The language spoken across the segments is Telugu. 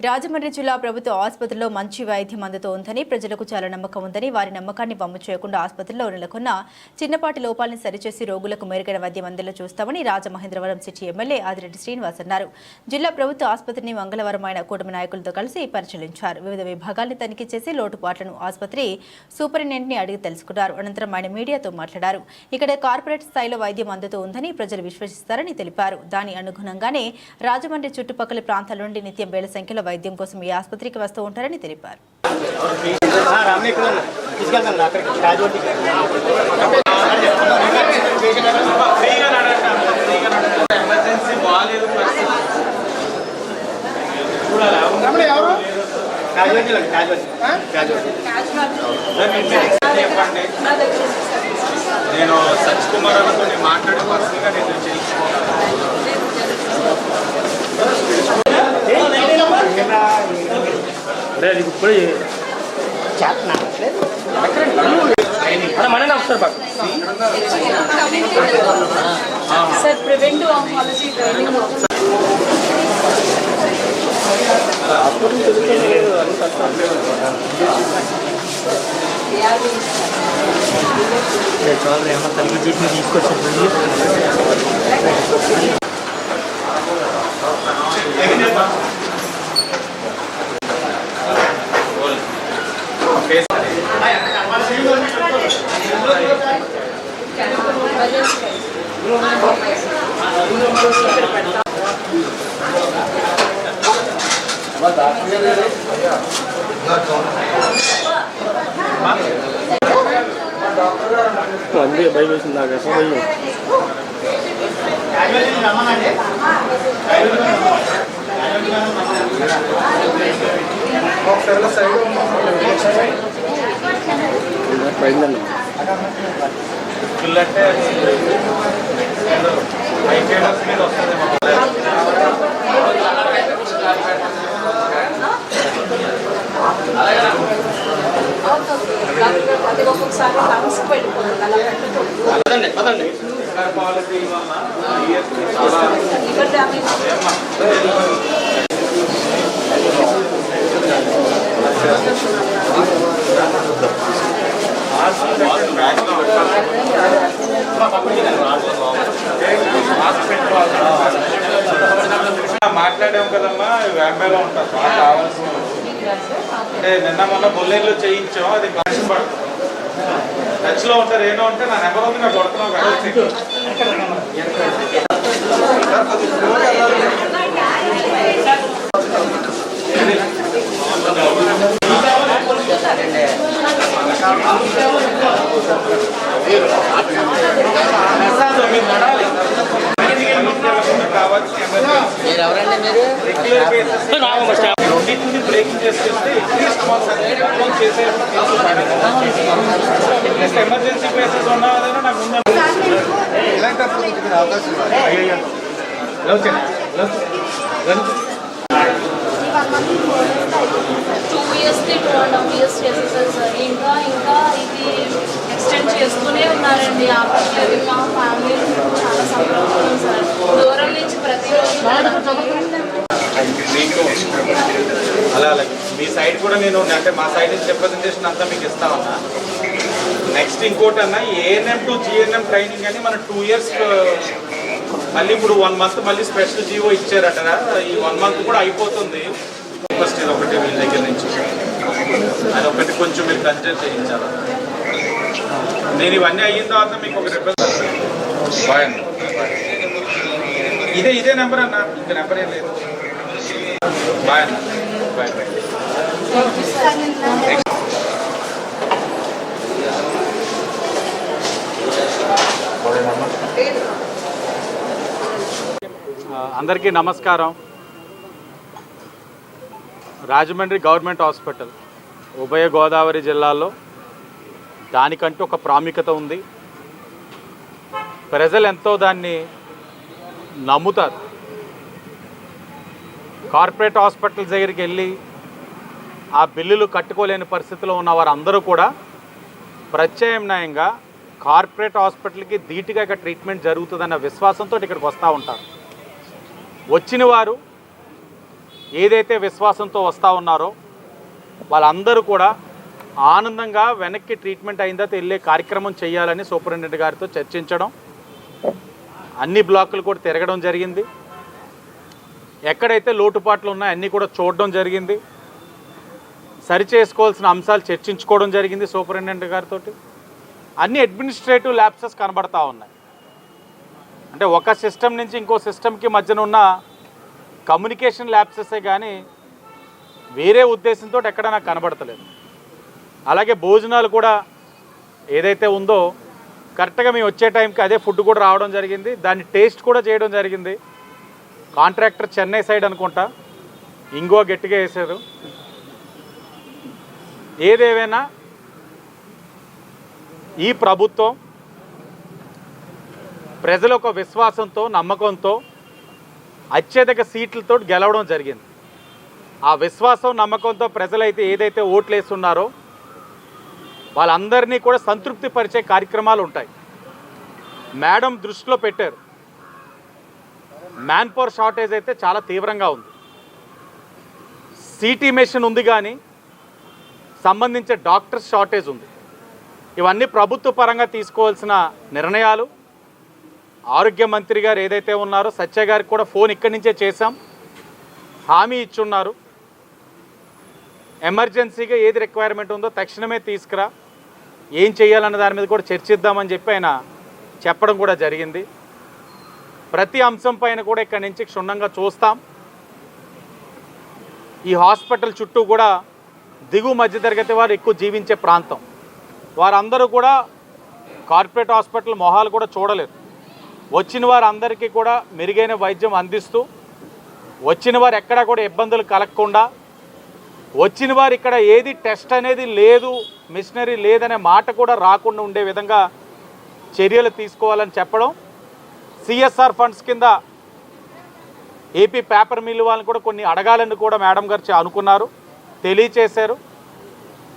రాజమండ్రి జిల్లా ప్రభుత్వ ఆసుపత్రిలో మంచి వైద్యం అందుతోందని ప్రజలకు చాలా నమ్మకం ఉందని వారి నమ్మకాన్ని వమ్ము చేయకుండా ఆసుపత్రిలో నెలకొన్న చిన్నపాటి లోపాలను సరిచేసి రోగులకు మెరుగైన వైద్యం అందేలా చూస్తామని రాజమహేంద్రవరం సిటీ ఎమ్మెల్యే ఆదిరెడ్డి శ్రీనివాస్ అన్నారు. జిల్లా ప్రభుత్వ ఆసుపత్రిని మంగళవారం ఆయన కూటమి నాయకులతో కలిసి పరిశీలించారు. వివిధ విభాగాలను తనిఖీ చేసి లోటుపాట్లను ఆసుపత్రి సూపరింటెండెంట్ని అడిగి తెలుసుకున్నారు. అనంతరం ఆయన మీడియాతో మాట్లాడారు. ఇక్కడ కార్పొరేట్ స్థాయిలో వైద్యం అందుతూ ఉందని ప్రజలు విశ్వసిస్తారని తెలిపారు. దాని అనుగుణంగానే రాజమండ్రి చుట్టుపక్కల ప్రాంతాల నుండి నిత్యం వేల సంఖ్యలో వైద్యం కోసం ఈ ఆసుపత్రికి వస్తూ ఉంటారని తెలిపారు. నేను సచ్ కుమార్ అనుకుని మాట్లాడే పర్సనల్గా నేను తెలుసుకోవాలి. చేస్తున్నా సార్ ప్రివెంటివ్ ఆంకాలజీ ట్రైనింగ్ అందుకే భయం వేసింది నాకు అసలు భయం క్యాజువాలిటీ రమ్మనండి పోయిందన్న ఫుల్ అంటే అందుకే మీద వేసింది నాకు అసలు లంగ్స్కి వెళ్ళిపోతుంది అలా పోయిందండి పదండి పదండి. పాలసీ వల్ల మాట్లాడాం కదమ్మా వ్యాంబేలో ఉంటారు బాగా కావాల్సిన అంటే నిన్న మొన్న బొల్లేళ్ళు చేయించాం అది కనెక్షన్ పడుతుంది టచ్లో ఉంటారు ఏదో ఉంటే నా నెంబర్ ఉంది నాకు కొడుతున్నాం కావాల్సిన ఎమర్జెన్సీ మీరు రెండింటిని బ్రేకింగ్ చేసుకుంటే అట్లీస్ట్ చేసే ఎమర్జెన్సీ ప్లేసెస్ ఉన్నా నాకు ఉందా ఇలాంటప్పుడు అవకాశం ఇవ్వాలి. Two two and half years చేసేసారు సార్. ఇంకా ఇంకా ఇది ఎక్స్టెండ్ చేస్తూనే ఉన్నారండి. ఆపట్లేదు మా ఫ్యామిలీ చాలా సంతోషం సార్. దూరం నుంచి ప్రతిరోజు అలా అలాగే మీ సైడ్ కూడా నేను అంటే మా సైడ్ నుంచి రిప్రజెంటేషన్ అంతా మీకు ఇస్తా ఉన్నా. నెక్స్ట్ ఇంకోటి అన్న ఏఎన్ఎం టు జిఎన్ఎం ట్రైనింగ్ అని మన టూ ఇయర్స్ మళ్ళీ ఇప్పుడు వన్ మంత్ మళ్ళీ స్పెషల్ జీవో ఇచ్చారట. ఈ వన్ మంత్ కూడా అయిపోతుంది. ఫస్ట్ ఇది ఒకటి వీళ్ళ దగ్గర నుంచి. అది ఒకటి కొంచెం మీరు కన్సిడర్ చేయించాలి? నేను ఇవన్నీ అయిన తర్వాత మీకు ఒక రిప్రజెంట్ ఇదే ఇదే నెంబర్ అన్న? ఇంకా నెంబర్ ఏం లేదు. బాయ్ అన్న. బాయ్ బాయ్ అందరికీ నమస్కారం. రాజమండ్రి గవర్నమెంట్ హాస్పిటల్ ఉభయ గోదావరి జిల్లాలో దానికంటూ ఒక ప్రాముఖ్యత ఉంది. ప్రజలు ఎంతో దాన్ని నమ్ముతారు. కార్పొరేట్ హాస్పిటల్స్ దగ్గరికి వెళ్ళి ఆ బిల్లులు కట్టుకోలేని పరిస్థితిలో ఉన్న వారందరూ కూడా ప్రత్యామ్నాయంగా కార్పొరేట్ హాస్పిటల్కి ధీటుగా ఇక్కడ ట్రీట్మెంట్ జరుగుతుందన్న విశ్వాసంతో ఇక్కడికి వస్తూ ఉంటారు. వచ్చిన వారు ఏదైతే విశ్వాసంతో వస్తూ ఉన్నారో వాళ్ళందరూ కూడా ఆనందంగా వెనక్కి ట్రీట్మెంట్ అయిన తర్వాత వెళ్ళే కార్యక్రమం చేయాలని సూపరింటెండెంట్ గారితో చర్చించడం అన్ని బ్లాకులు కూడా తిరగడం జరిగింది. ఎక్కడైతే లోటుపాట్లు ఉన్నాయో అన్నీ కూడా చూడడం జరిగింది. సరి చేసుకోవాల్సిన అంశాలు చర్చించుకోవడం జరిగింది సూపరింటెండెంట్ గారితో అన్ని అడ్మినిస్ట్రేటివ్ ల్యాప్సెస్ కనబడతా ఉన్నాయి. అంటే ఒక సిస్టమ్ నుంచి ఇంకో సిస్టమ్కి మధ్యన ఉన్న కమ్యూనికేషన్ ల్యాప్సెసే కానీ వేరే ఉద్దేశంతో ఎక్కడ నాకు కనబడతలేదు. అలాగే భోజనాలు కూడా ఏదైతే ఉందో కరెక్ట్గా మేము వచ్చే టైంకి అదే ఫుడ్ కూడా రావడం జరిగింది. దాన్ని టేస్ట్ కూడా చేయడం జరిగింది. కాంట్రాక్టర్ చెన్నై సైడ్ అనుకుంటా. ఇంగో గట్టిగా వేశారు. ఏదేవైనా ఈ ప్రభుత్వం ప్రజల ఒక విశ్వాసంతో నమ్మకంతో అత్యధిక సీట్లతో గెలవడం జరిగింది. ఆ విశ్వాసం నమ్మకంతో ప్రజలైతే ఏదైతే ఓట్లు వేస్తున్నారో వాళ్ళందరినీ కూడా సంతృప్తి పరిచే కార్యక్రమాలు ఉంటాయి. మేడం దృష్టిలో పెట్టారు. మ్యాన్ పవర్ షార్టేజ్ అయితే చాలా తీవ్రంగా ఉంది. సిటీ మెషిన్ ఉంది కానీ సంబంధించే డాక్టర్స్ షార్టేజ్ ఉంది. ఇవన్నీ ప్రభుత్వ పరంగా తీసుకోవాల్సిన నిర్ణయాలు. ఆరోగ్య మంత్రి గారు ఏదైతే ఉన్నారో సత్య గారికి కూడా ఫోన్ ఇక్కడి నుంచే చేశాం. హామీ ఇచ్చున్నారు. ఎమర్జెన్సీగా ఏది రిక్వైర్మెంట్ ఉందో తక్షణమే తీసుకురా. ఏం చేయాలన్న దాని మీద కూడా చర్చిద్దామని చెప్పి ఆయన చెప్పడం కూడా జరిగింది. ప్రతి అంశం పైన కూడా ఇక్కడి నుంచి క్షుణ్ణంగా చూస్తాం. ఈ హాస్పిటల్ చుట్టూ కూడా దిగువ మధ్యతరగతి వారు ఎక్కువ జీవించే ప్రాంతం. వారందరూ కూడా కార్పొరేట్ హాస్పిటల్ మొహాలు కూడా చూడలేరు. వచ్చిన వారందరికీ కూడా మెరుగైన వైద్యం అందిస్తూ వచ్చిన వారు ఎక్కడా కూడా ఇబ్బందులు కలగకుండా వచ్చిన వారు ఇక్కడ ఏది టెస్ట్ అనేది లేదు మిషనరీ లేదనే మాట కూడా రాకుండా ఉండే విధంగా చర్యలు తీసుకోవాలని చెప్పడం సిఎస్ఆర్ ఫండ్స్ కింద ఏపీ పేపర్ మిల్లు వాళ్ళని కూడా కొన్ని అడగాలని కూడా మేడం గారు అనుకున్నారు తెలియచేశారు.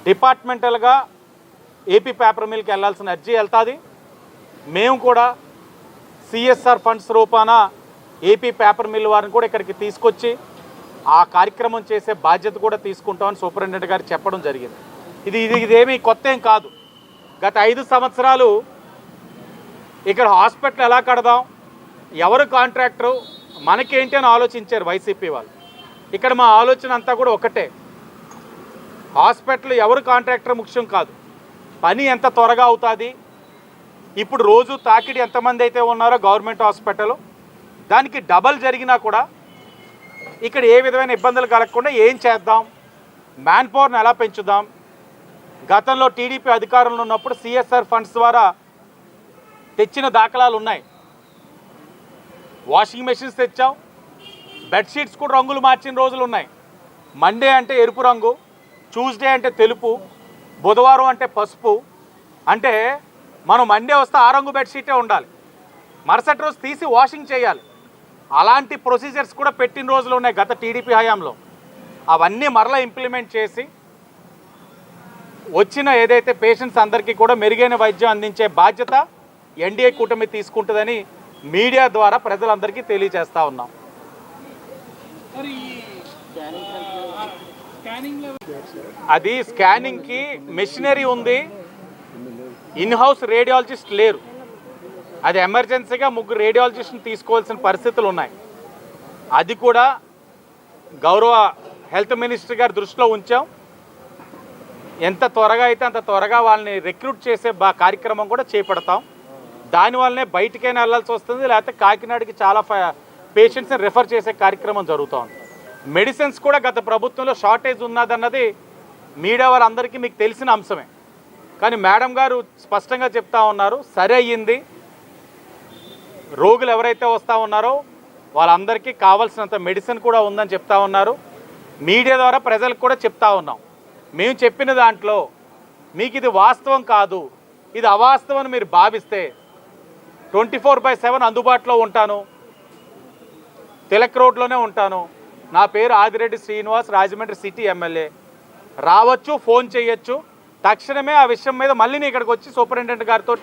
డిపార్ట్మెంటల్గా ఏపీ పేపర్ మిల్కి వెళ్ళాల్సిన అర్జీ వెళ్తుంది. మేము కూడా సిఎస్ఆర్ ఫండ్స్ రూపాన ఏపీ పేపర్ మిల్ వారిని కూడా ఇక్కడికి తీసుకొచ్చి ఆ కార్యక్రమం చేసే బాధ్యత కూడా తీసుకుంటామని సూపరింటెండెంట్ గారు చెప్పడం జరిగింది. ఇది ఇది ఇదేమీ కొత్త ఏం కాదు. గత ఐదు సంవత్సరాలు ఇక్కడ హాస్పిటల్ ఎలా కడదాం ఎవరు కాంట్రాక్టరు మనకేంటి అని ఆలోచించారు వైసీపీ వాళ్ళు. ఇక్కడ మా ఆలోచన అంతా కూడా ఒకటే. హాస్పిటల్ ఎవరు కాంట్రాక్టర్ ముఖ్యం కాదు. పని ఎంత త్వరగా అవుతుంది ఇప్పుడు రోజు తాకిడి ఎంతమంది అయితే ఉన్నారో గవర్నమెంట్ హాస్పిటల్ దానికి డబల్ జరిగినా కూడా ఇక్కడ ఏ విధమైన ఇబ్బందులు కలగకుండా ఏం చేద్దాం? మ్యాన్ పవర్ని ఎలా పెంచుదాం? గతంలో టీడీపీ అధికారంలో ఉన్నప్పుడు సిఎస్ఆర్ ఫండ్స్ ద్వారా తెచ్చిన దాఖలాలు ఉన్నాయి. వాషింగ్ మెషిన్స్ తెచ్చాం. బెడ్షీట్స్ కూడా రంగులు మార్చిన రోజులు ఉన్నాయి. మండే అంటే ఎరుపు రంగు ట్యూస్డే అంటే తెలుపు బుధవారం అంటే పసుపు అంటే మనం మండే వస్తే ఆ రంగు బెడ్షీటే ఉండాలి. మరుసటి రోజు తీసి వాషింగ్ చేయాలి. అలాంటి ప్రొసీజర్స్ కూడా పెట్టిన రోజులు ఉన్నాయి గత టీడీపీ హయాంలో. అవన్నీ మరలా ఇంప్లిమెంట్ చేసి వచ్చిన ఏదైతే పేషెంట్స్ అందరికీ కూడా మెరుగైన వైద్యం అందించే బాధ్యత ఎన్డీఏ కూటమి తీసుకుంటుందని మీడియా ద్వారా ప్రజలందరికీ తెలియజేస్తా ఉన్నాం. అది స్కానింగ్కి మెషినరీ ఉంది. ఇన్ హౌస్ రేడియాలజిస్ట్ లేరు. అది ఎమర్జెన్సీగా ముగ్గురు రేడియాలజిస్ట్ని తీసుకోవాల్సిన పరిస్థితులు ఉన్నాయి. అది కూడా గౌరవ హెల్త్ మినిస్టర్ గారి దృష్టిలో ఉంచాం. ఎంత త్వరగా అయితే అంత త్వరగా వాళ్ళని రిక్రూట్ చేసే బా కార్యక్రమం కూడా చేపడతాం. దానివల్లనే బయటికైనా వెళ్ళాల్సి వస్తుంది. లేకపోతే కాకినాడకి చాలా పేషెంట్స్ని రెఫర్ చేసే కార్యక్రమం జరుగుతూ ఉంది. మెడిసిన్స్ కూడా గత ప్రభుత్వంలో షార్టేజ్ ఉన్నదన్నది మీడియా వాళ్ళందరికీ మీకు తెలిసిన అంశమే. కానీ మేడం గారు స్పష్టంగా చెప్తా ఉన్నారు సరే అయ్యింది. రోగులు ఎవరైతే వస్తూ ఉన్నారో వాళ్ళందరికీ కావాల్సినంత మెడిసిన్ కూడా ఉందని చెప్తా ఉన్నారు. మీడియా ద్వారా ప్రజలకు కూడా చెప్తా ఉన్నాం. మేము చెప్పిన దాంట్లో మీకు ఇది వాస్తవం కాదు ఇది అవాస్తవం అని మీరు భావిస్తే ట్వంటీ ఫోర్ బై సెవెన్ అందుబాటులో ఉంటాను. తిలక్ రోడ్లోనే ఉంటాను. నా పేరు ఆదిరెడ్డి శ్రీనివాస్ రాజమండ్రి సిటీ ఎమ్మెల్యే. రావచ్చు ఫోన్ చేయొచ్చు. తక్షణమే ఆ విషయం మీద మళ్ళీ నేను ఇక్కడికి వచ్చి సూపరింటెండెంట్ గారితో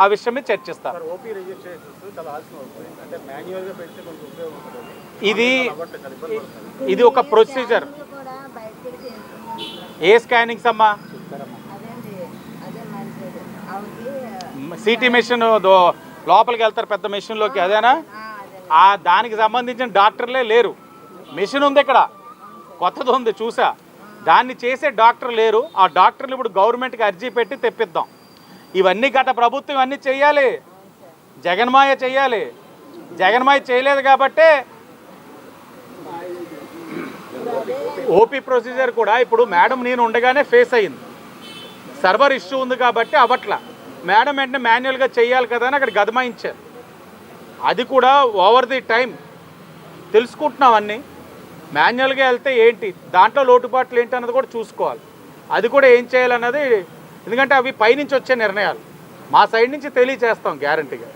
ఆ విషయం మీద చర్చిస్తాను ఉంటుంది. ఇది ఇది ఒక ప్రొసీజర్. ఏ స్కానింగ్స్ అమ్మా? సిటీ మెషిన్ దో- లోపలికి వెళ్తారు పెద్ద మెషిన్లోకి అదేనా? అదే ఆ దానికి సంబంధించిన డాక్టర్లే లేరు. మెషిన్ ఉంది ఇక్కడ. కొత్తది ఉంది చూసా. దాన్ని చేసే డాక్టర్ లేరు. ఆ డాక్టర్లు ఇప్పుడు గవర్నమెంట్కి అర్జీ పెట్టి తెప్పిద్దాం. ఇవన్నీ గత ప్రభుత్వం ఇవన్నీ చేయాలి జగన్మాయ చేయాలి జగన్మాయ చేయలేదు కాబట్టే ఓపీ ప్రొసీజర్ కూడా ఇప్పుడు మేడం నేను ఉండగానే ఫేస్ అయింది సర్వర్ ఇష్యూ ఉంది కాబట్టి అవట్ల మేడం వెంటనే మాన్యువల్గా చేయాలి కదా అని అక్కడ గదమాయించారు. అది కూడా ఓవర్ ది టైం తెలుసుకుంటున్నాం అన్నీ. మాన్యువల్గా వెళ్తే ఏంటి? దాంట్లో లోటుపాట్లు ఏంటి అన్నది కూడా చూసుకోవాలి. అది కూడా ఏం చేయాలన్నది ఎందుకంటే అవి పైనుంచి వచ్చే నిర్ణయాలు. మా సైడ్ నుంచి తెలియచేస్తాం గ్యారంటీగా.